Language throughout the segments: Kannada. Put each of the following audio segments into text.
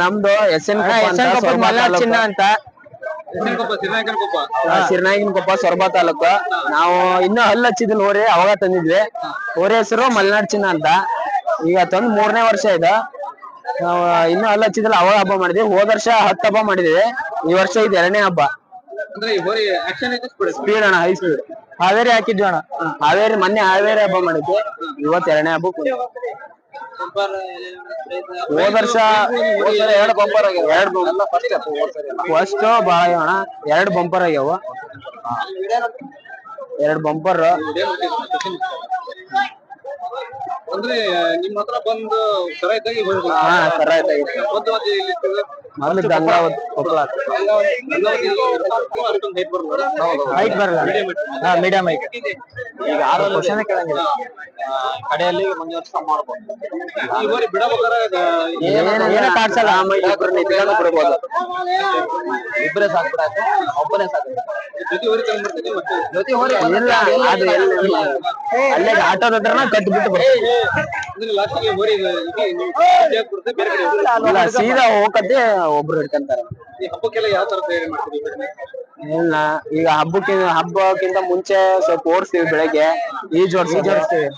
ನಮ್ದು ಎಸ್ ಎನ್ ಚಿನ್ನ ಅಂತ. ಸಿರ್ನಾಗಿನ ಕೊಪ್ಪ ಸೊರಬ ತಾಲೂಕು. ನಾವು ಇನ್ನೂ ಹಲ್ಲು ಹಚ್ಚಿದ್ವಿ ಹೋರಿ ಅವಾಗ ತಂದಿದ್ವಿ. ಹೋರಿ ಹೆಸರು ಮಲ್ನಾಡ್ ಚಿನ್ನ ಅಂತ. ಈಗ ತಂದ್ ಮೂರನೇ ವರ್ಷ ಇದು. ನಾವು ಇನ್ನೂ ಹಲ್ಲು ಹಚ್ಚಿದಿಲ್ಲ ಅವಾಗ ಹಬ್ಬ ಮಾಡಿದ್ವಿ. ಹೋದ ವರ್ಷ ಹತ್ತು ಹಬ್ಬ ಮಾಡಿದ್ವಿ. ಈ ವರ್ಷ ಇದು ಎರಡನೇ ಹಬ್ಬ. ಸ್ಪೀಡ್ ಅಣ್ಣ ಹೈ ಸ್ಪೀಡ್ ಹಾವೇರಿ ಹಾಕಿದ್ವಿ ಅಣ್ಣ. ಹಾವೇರಿ ಮೊನ್ನೆ ಹಾವೇರಿ ಹಬ್ಬ ಮಾಡಿದ್ವಿ. ಇವತ್ತು ಎರಡನೇ ಹಬ್ಬ ಹೋದ ವರ್ಷ ಎರಡು ಬಂಪರ್ ಆಗ್ಯಾವ ಎರಡು ಫಸ್ಟ್ ಬಾಳ ಆಗ್ಯಾವ ಎರಡು ಬಂಪರ್ ಆಗ್ಯಾವ. ಎರಡು ಬಂಪರ್. ಅಂದ್ರೆ ನಿಮ್ ಹತ್ರ ಬಂದು ಸರ ಇದ್ದಾಗ ಹಾ. ಮೊದಲು. ಹೈಟ್ ಬರಲ್ಲ. ಹಾ ಮೀಡಿಯಂ ಹೈಟ್ ಈಗ ಆರು ಕ್ವಶನ್ ಕೇಳಂಗಿಲ್ಲ ಕಡೆಯಲ್ಲಿ ವರ್ಷ ಮಾಡ್ಬೋದು. ಈ ಹೋರಿ ಬಿಡಬೇಕಾದ್ರೆ ನಿಂತ್ಕೊಂಡು ಬಿಡ್ಬೋದು. ಇಬ್ಬರೇ ಸಾಕ್ಬಿಡ ಒಬ್ಬನೇ ಸಾಕು ಜೊತೆ ಹೋರಿ ತಗೊಂಡ್ಬಿಡ್ತೀನಿ ಮತ್ತೆ. ಜೊತೆ ಹೋರಿ ಇಲ್ಲ ಅದು ಎಲ್ಲಿ ಅಲ್ಲೇ. ಆಟೋದ ಹತ್ರನ ಬಿಟ್ಟು. ಇಲ್ಲ ಸೀದಾ ಹೋಗತ್ತೆ ಒಬ್ರು ಹಿಡ್ಕಂತಾರ. ಈ ಹಬ್ಬಕ್ಕೆಲ್ಲ ಯಾವ ತರ ತಯಾರಿ ಮಾಡ್ತೀರಿ ಇಲ್ಲ ಈಗ ಹಬ್ಬಕ್ಕಿಂತ ಹಬ್ಬಕ್ಕಿಂತ ಮುಂಚೆ ಸ್ವಲ್ಪ ಓಡಿಸ್ತೀವಿ ಬೆಳಗ್ಗೆ. ಈಜ್ ಓಡಿಸ್ತೀವಿ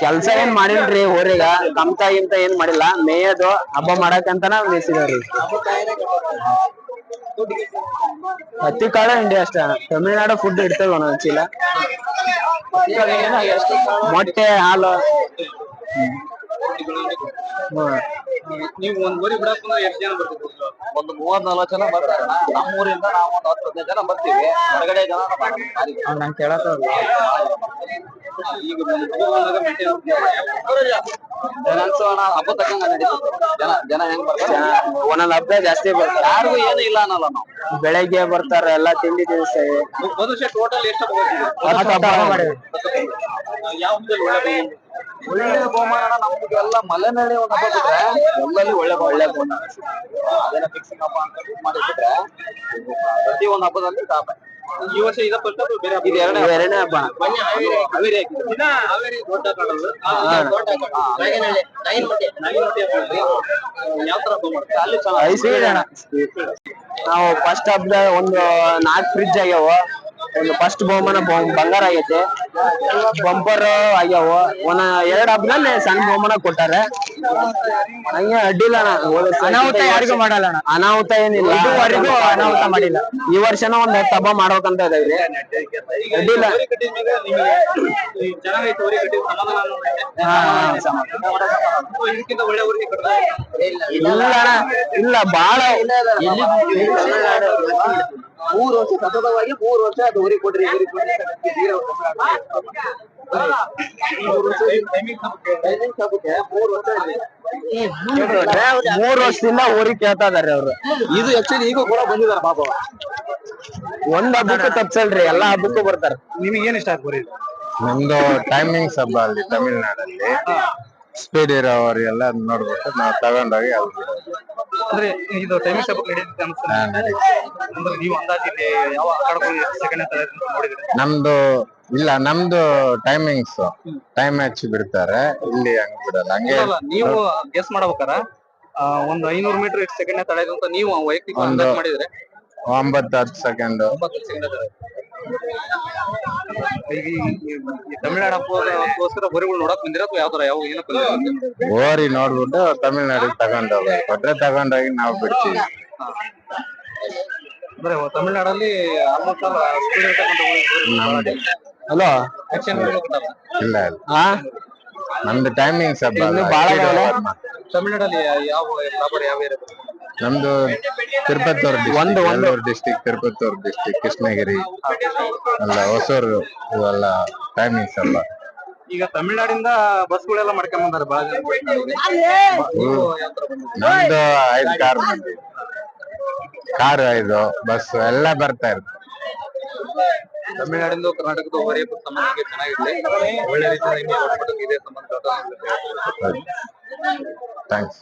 ಕೆಲ್ಸ ಏನ್ ಮಾಡಿಲ್ರಿ ಹೋರಿಗ ಕಮ್ತ ಗಿಮ್ತ ಏನ್ ಮಾಡಿಲ್ಲ. ಮೇಯೋದು ಹಬ್ಬ ಮಾಡಕಂತನ ಮೇಯ್ಸಿದವ್ರಿ. ಹತ್ತಿ ಕಾಳು ಹಿಂಡಿ ಅಷ್ಟೇ. ತಮಿಳ್ನಾಡು ಫುಡ್ ಇಡ್ತೇವೆ ಒಂದೊಂದ್ ಚೀಲ. ಮೊಟ್ಟೆ ಹಾಲು. ಹ್ಮ್. ನೀವು ಒಂದ್ ಹೋರಿ ಬಿಡಕ್ ಎಷ್ಟು ಜನ ಬರ್ತೀರಿ ಒಂದು ಮೂವತ್ ನಾಲ್ಕು ಜನ ಬರ್ತಾರೆ. ನಮ್ಮೂರಿಂದ ನಾವು ಒಂದು ಹತ್ತು ಹದಿನೈದು ಜನ ಬರ್ತೀವಿ. ಹೊರಗಡೆ ಜನ ನಮ್ಮ. ನಂಗೆ ಕೇಳತ್ತ ಈಗ ಒಂದು ಹಬ್ಬ ಜನ ಅನ್ಸೋಣ ತಕ್ಕಂಗ ನಡೀತದೆ. ಜನ ಜನ ಹೆಂಗ್ ಬರ್ತಾರೆ? ಒಂದೊಂದ್ ಹಬ್ಬ ಜಾಸ್ತಿ ಬರ್ತಾರೆ. ಯಾರಿಗೂ ಏನು ಇಲ್ಲ ಅನ್ನಲ್ಲ ನಾವು. ಬೆಳಗ್ಗೆ ಬರ್ತಾರೆ ಎಲ್ಲಾ ತಿಂಡಿ ದಿವಸ ವರ್ಷ ಟೋಟಲ್ ಎಷ್ಟು ಹಬ್ಬ ಬರ್ತೀವಿ ಹತ್ತು ಹಬ್ಬ ಮಾಡಿದ್ವಿ. ಯಾವ ಹಬ್ಬದಲ್ಲಿ ಒಳ್ಳೆ ಬಹುಮಾನ? ಒಳ್ಳೆ ಬಹುಮಾನ ನಮ್ಗೆ ಎಲ್ಲ ಮಲೆನಾಡಿ ಒಂದು ಹಬ್ಬ ಬಿಟ್ರೆ ಎಲ್ಲಲ್ಲಿ ಒಳ್ಳೆ ಒಳ್ಳೆ ಬಹುಮಾನ. ಅದೇನ ಫಿಕ್ಸಿಂಗ್ ಹಬ್ಬ ಅಂತ ಮಾಡಿಬಿಟ್ರೆ ಪ್ರತಿ ಒಂದು ಹಬ್ಬದಲ್ಲಿ ಟಾಪ್ ಈ ವರ್ಷ ಇದ ಫಸ್ಟ್ ಹಬ್ಬ ಬೇರೆ ಹಬ್ಬ? ಇದು ಎರಡನೇ ಹಬ್ಬ ಮೊನ್ನೆ ಹಾವೇರಿ ಹಾವೇರಿ ಹಾಕಿದ್ದು. ದಿನ ಹಾವೇರಿ ದೊಡ್ಡ ಕಡಲು ದೊಡ್ಡ ಕಡಲು. ನಾಗಿನಹಳ್ಳಿ. ನಾಗಿನಮಟ್ಟಿ. ನಾಗಿನಮಟ್ಟಿ ಹಬ್ಬ ಇದೆ. ಯಾವ ತರ ಹಬ್ಬ ಮಾಡ್ತಾರೆ ಅಲ್ಲಿ ಚೆನ್ನಾಗಿ ಐದು ಸ್ವೀಟ್ ಅಣ್ಣ ನಾವು ಫಸ್ಟ್ ಹಬ್ಬದ ಒಂದು ನಾಲ್ಕು ಫ್ರಿಡ್ಜ್ ಆಗ್ಯಾವ ಒಂದು ಫಸ್ಟ್ ಬಹುಮಾನ ಬ- ಬಂಗಾರ ಆಗೈತೆ ಬಂಪರ್ ಆಗ್ಯಾವ ಒಂದ್ ಎರಡ್ ಹಬ್ಬದಲ್ಲಿ ಸಣ್ಣ ಬಹುಮಾನ ಕೊಟ್ಟಾರೆ ಹಂಗೆ ಅಡ್ಡಿಲ್ಲ ಅನಾಹುತ ಯಾರಿಗೂ ಮಾಡಲ್ಲ ಅಣ್ಣ. ಅನಾಹುತ ಏನಿಲ್ಲ ಇದುವರೆಗೂ ಅನಾಹುತ ಮಾಡಿಲ್ಲ. ಈ ವರ್ಷನ ಒಂದ್ ಹತ್ತು ಹಬ್ಬ ಮಾಡ್ಬೇಕಂತ ಇದಾವ್ರಿ ಈಗ ಅಡ್ಡಿಲ್ಲ. ಇಲ್ಲ ಅಣ್ಣ ಇಲ್ಲ ಬಾಳ ಮೂರು ವರ್ಷ ಸತತವಾಗಿ ಮೂರು ವರ್ಷ ಅದು ಊರಿಗೆ ಕೊಡ್ರಿ ಊರಿಗೆ ಕೊಡ್ರಿ ಮೂರು ವರ್ಷ ಟೈಮಿಂಗ್ ಮೂರು ವರ್ಷ. ಮೂರ್ ವರ್ಷದಿಂದ ಊರಿಗೆ ಕೇಳ್ತಾ ಇದಾರೆ ಅವ್ರು. ಇದು ಆಕ್ಚುಲಿ ಈಗ ಕೂಡ ಬಂದಿದ್ದಾರೆ ಪಾಪ. ಒಂದ್ ಹಬ್ಬಕ್ಕೂ ತಪ್ಸಲ್ರಿ ಎಲ್ಲಾ ಹಬ್ಬಕ್ಕೂ ಬರ್ತಾರೆ. ನಿಮಗೆ ಏನ್ ಇಷ್ಟ ಆಗ್ಬೋರಿ ನಮ್ದು ಟೈಮಿಂಗ್ಸ್ ಹಬ್ಬ ಅಲ್ಲಿ ತಮಿಳ್ನಾಡಲ್ಲಿ. ಸ್ಪೀಡ್ ಎಲ್ಲ ನೋಡ್ಬಿಟ್ಟು ನಾವು ತಗೊಂಡೋಗಿ. ಅಂದ್ರೆ ಇದು ಟೈಮಿಂಗ್ಸ್ ಹಬ್ಬಕ್ಕೆ ನಡೆಯುತ್ತೆ ಅನ್ಸುತ್ತೆ. ಅಂದ್ರೆ ನೀವು ಅಂದಾಜಿಗೆ ಯಾವ ಕಡ್ಕೊಂಡು ಎಷ್ಟು ಸೆಕೆಂಡ್ ಅಂತ ನೋಡಿದ್ರೆ ನಮ್ದು ಇಲ್ಲ ನಮ್ದು ಟೈಮಿಂಗ್ಸ್ ಟೈಮ್ ಮ್ಯಾಚ್ ಬಿಡ್ತಾರೆ ಇಲ್ಲಿ ಹಂಗ್ ಬಿಡಲ್ಲ. ಹಂಗೆ ಅಲ್ಲ, ನೀವು ಗೆಸ್ ಮಾಡ್ಬೇಕಾರ? ಆ, ಒಂದು ಐನೂರು ಮೀಟರ್ ಎಷ್ಟು ಸೆಕೆಂಡ್ ತಡೆದು ಅಂತ ನೀವು ವೈಯಕ್ತಿಕ ಒಂದು- ಅಂದಾಜ್ ಮಾಡಿದ್ರೆ? ಒಂಬತ್ತು ಹತ್ತು ಸೆಕೆಂಡ್ ಒಂಬತ್ತು ಸೆಕೆಂಡ್ ಈಗ ಈ- ತಮಿಳ್ನಾಡು ಹಬ್ಬಕ್ಕೋಸ್ಕರ ಬರಿಗಳು ನೋಡಕ್ ಬಂದಿರ ಅಥವಾ ಯಾವ ತರ ಯಾವ ಏನಕ್ಕೆ ಬಂದಿರ ಓರಿ ನೋಡ್ಬಿಟ್ಟು ತಮಿಳ್ನಾಡಿಗೆ ತಗೊಂಡೋಗಿ ಕೊಟ್ರೆ ತಗೊಂಡೋಗಿ ನಾವು ಬಿಡ್ತೀವಿ. ಅಂದ್ರೆ ತಮಿಳ್ನಾಡಲ್ಲಿ ಆಲ್ಮೋಸ್ಟ್ ಆಲ್ ಸ್ಪೀಡ್ ನಮ್ದು. ಹಲೋ ಆಕ್ಷನ್ ಇಲ್ಲ ಇಲ್ಲ. ಹಾ ನಮ್ದು ಟೈಮಿಂಗ್ಸ್ ಹಬ್ಬ ಇನ್ನು ಬಾಳ. ತಮಿಳ್ನಾಡಲ್ಲಿ ಯಾವ ಯಾವ ನಮ್ದು ತಿರುಪತ್ತೂರು ಒಂದು-. ಡಿಸ್ಟಿಕ್ ತಿರುಪತ್ತೂರು ಡಿಸ್ಟಿಕ್ ಕೃಷ್ಣಗಿರಿ ಅಲ್ಲ ಹೊಸೂರು ಇವೆಲ್ಲ ಟೈಮಿಂಗ್ಸ್ ಅಲ್ಲ. ಈಗ ತಮಿಳ್ನಾಡಿಂದ ಬಸ್ಗಳೆಲ್ಲ ಮಾಡ್ಕೊಂಡ್ ಬಂದಾರೆ ಜನ. ನಮ್ದು ಐದು ಕಾರ್ ಬಂದಿದೆ. ಕಾರ್ ಐದು ಬಸ್ ಎಲ್ಲ ಬರ್ತಾ ಇರ್ತದೆ ತಮಿಳ್ನಾಡಿಂದ ಕರ್ನಾಟಕದ ಹೊರೆ ಸಂಬಂಧ ಚೆನ್ನಾಗಿದೆ. ಒಳ್ಳೆ ರೀತಿಯಿಂದ ಇದೆ ಸಂಬಂಧ ಥ್ಯಾಂಕ್ಸ್